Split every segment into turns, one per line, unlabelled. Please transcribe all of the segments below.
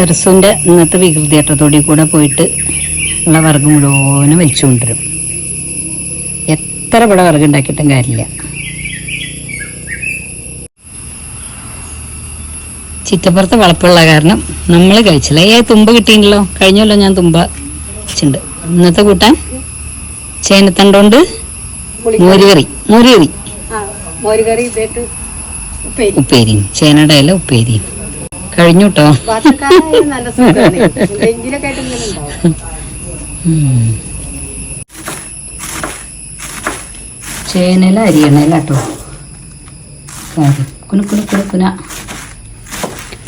സരസുവിന്റെ ഇന്നത്തെ വികൃതിയേട്ടത്തോടി കൂടെ പോയിട്ട് ഉള്ള വിറക് മുഴുവനും വലിച്ചു കൊണ്ടുവരും. എത്ര ഇവിടെ വിറക് ഉണ്ടാക്കിയിട്ടും കാര്യമില്ല. ചിറ്റപ്പുറത്ത് വളപ്പുള്ള കാരണം നമ്മൾ കഴിച്ചില്ല. ഏ തുമ്പ കിട്ടിയില്ലല്ലോ. കഴിഞ്ഞല്ലോ ഞാൻ തുമ്പ വെച്ചിട്ടുണ്ട്. ഇന്നത്തെ കൂട്ടാൻ ചേനത്തണ്ടോണ്ട് മോരുകറി മോരുകറി. ഉപ്പേരിയും. ചേനയുടെ ഇല ഉപ്പേരിയും. കഴിഞ്ഞു കേട്ടോ
ചേനല നല്ല സുഖമാണ് എന്തെങ്കിലുമൊക്കെ ഇങ്ങനെ ഉണ്ടാവും.
ഉം. ചേനയില അരിയണയില കേട്ടോ കുനു കുനു കുനു കുന.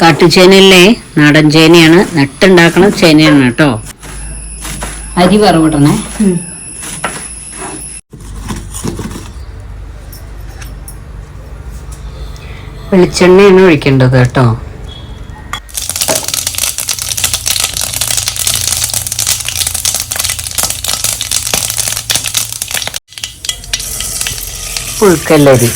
കാട്ടുചേനയില്ലേ? നാടൻ ചേനയാണ്. നട്ടുണ്ടാക്കണ ചേനയാണ് കേട്ടോ അരി വറവിടണേ. വെളിച്ചെണ്ണയാണ് ഒഴിക്കേണ്ടത് കേട്ടോ പുഴുക്കല്ലരി.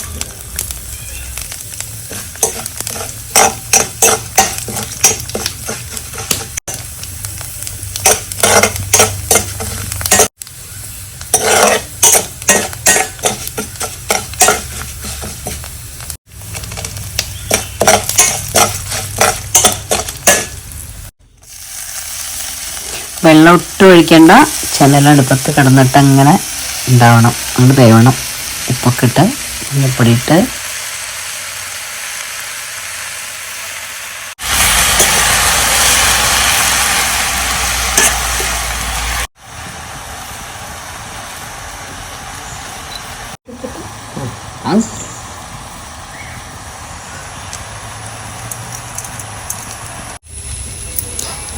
വെള്ളം ഒട്ടും ഒഴിക്കേണ്ട ചിലലടുപ്പത്ത് കിടന്നിട്ട് അങ്ങനെ ഉണ്ടാവണം. അങ്ങോട്ട് വേവണം. ഉപ്പൊക്കെ ഇട്ട്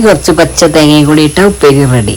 കുറച്ച് പച്ച തേങ്ങയും കൂടി ഇട്ട് ഉപ്പേരി റെഡി.